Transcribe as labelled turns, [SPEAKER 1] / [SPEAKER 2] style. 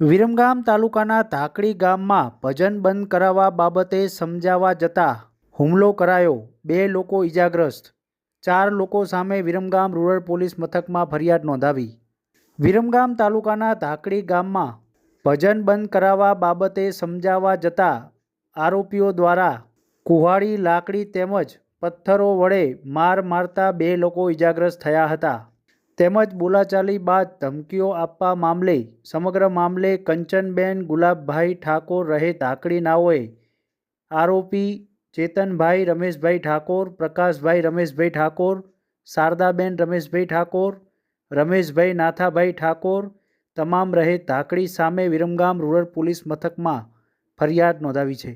[SPEAKER 1] વિરમગામ તાલુકાના ધાકડી ગામમાં ભજન બંધ કરાવવા બાબતે સમજાવવા જતાં હુમલો કરાયો. બે લોકો ઈજાગ્રસ્ત. ચાર લોકો સામે વિરમગામ રૂરલ પોલીસ મથકમાં ફરિયાદ નોંધાવી. વિરમગામ તાલુકાના ધાકડી ગામમાં ભજન બંધ કરાવવા બાબતે સમજાવવા જતાં આરોપીઓ દ્વારા કુહાડી, લાકડી તેમજ પથ્થરો વડે માર મારતા બે લોકો ઈજાગ્રસ્ત થયા હતા. તેમજ બોલાચાલી બાદ ધમકીઓ આપવા મામલે સમગ્ર મામલે કંચનબેન ગુલાબભાઈ ઠાકોર રહે ધાકડી નાઓએ આરોપી ચેતનભાઈ રમેશભાઈ ઠાકોર, પ્રકાશભાઈ રમેશભાઈ ઠાકોર, શારદાબેન રમેશભાઈ ઠાકોર, રમેશભાઈ નાથાભાઈ ઠાકોર તમામ રહે ધાકડી સામે વિરમગામ રૂરલ પોલીસ મથકમાં ફરિયાદ નોંધાવી છે.